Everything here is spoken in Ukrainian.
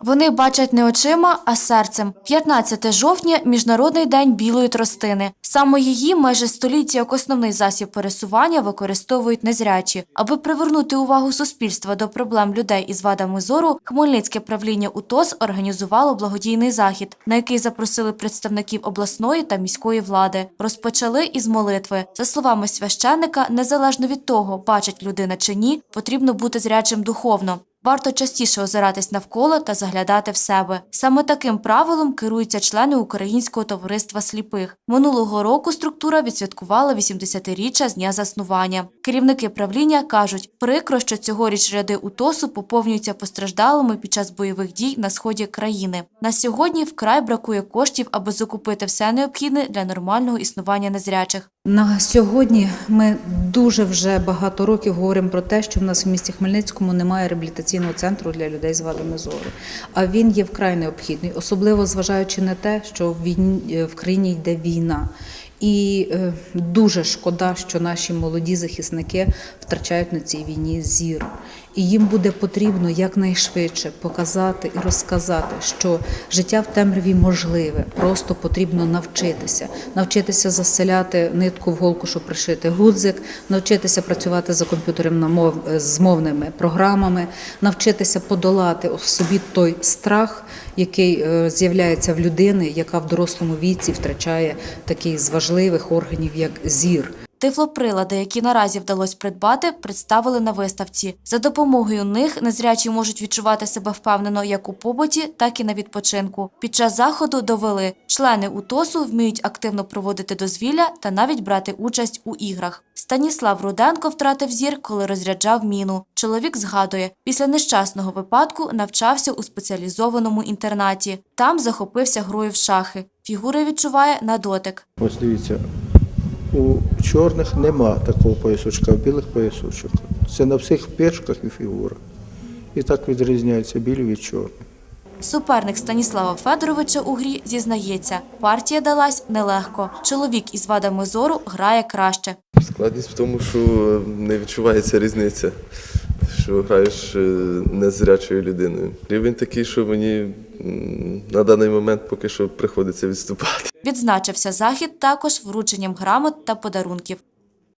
Вони бачать не очима, а серцем. 15 жовтня міжнародний день білої тростини. Саме її майже століття як основний засіб пересування використовують незрячі. Аби привернути увагу суспільства до проблем людей із вадами зору, Хмельницьке правління УТОС організувало благодійний захід, на який запросили представників обласної та міської влади. Розпочали із молитви. За словами священника, незалежно від того, бачить людина чи ні, потрібно бути зрячим духовно. Варто частіше озиратись навколо та заглядати в себе. Саме таким правилом керуються члени Українського товариства сліпих. Минулого року структура відсвяткувала 80-річчя з дня заснування. Керівники правління кажуть, прикро, що цьогоріч ряди УТОСу поповнюються постраждалими під час бойових дій на сході країни. На сьогодні вкрай бракує коштів, аби закупити все необхідне для нормального існування незрячих. На сьогодні ми дуже вже багато років говоримо про те, що в нас в місті Хмельницькому немає реабілітаційного центру для людей з вадами зору. А він є вкрай необхідний, особливо зважаючи на те, що в країні йде війна. І е, дуже шкода, що наші молоді захисники втрачають на цій війні зір. І їм буде потрібно якнайшвидше показати і розказати, що життя в темряві можливе, просто потрібно навчитися, навчитися заселяти нитку в голку, щоб пришити гудзик, навчитися працювати за комп'ютером з мовними програмами, навчитися подолати в собі той страх, який е, з'являється в людини, яка в дорослому віці втрачає такий з важливих органів, як зір. Тифлоприлади, які наразі вдалося придбати, представили на виставці. За допомогою них незрячі можуть відчувати себе впевнено як у побуті, так і на відпочинку. Під час заходу довели, члени УТОСу вміють активно проводити дозвілля та навіть брати участь у іграх. Станіслав Руденко втратив зір, коли розряджав міну. Чоловік згадує, після нещасного випадку навчався у спеціалізованому інтернаті. Там захопився грою в шахи. Фігури відчуває на дотик. Ось дивіться, у чорних нема такого поясочка, а в білих поясочок. Це на всіх печках і фігурах. І так відрізняється білі від чорних. Суперник Станіслава Федоровича у грі зізнається, партія далась нелегко. Чоловік із вадами зору грає краще. Складність в тому, що не відчувається різниця, що граєш е, незрячою людиною. Рівень такий, що мені на даний момент поки що приходиться відступати. Відзначився захід також врученням грамот та подарунків.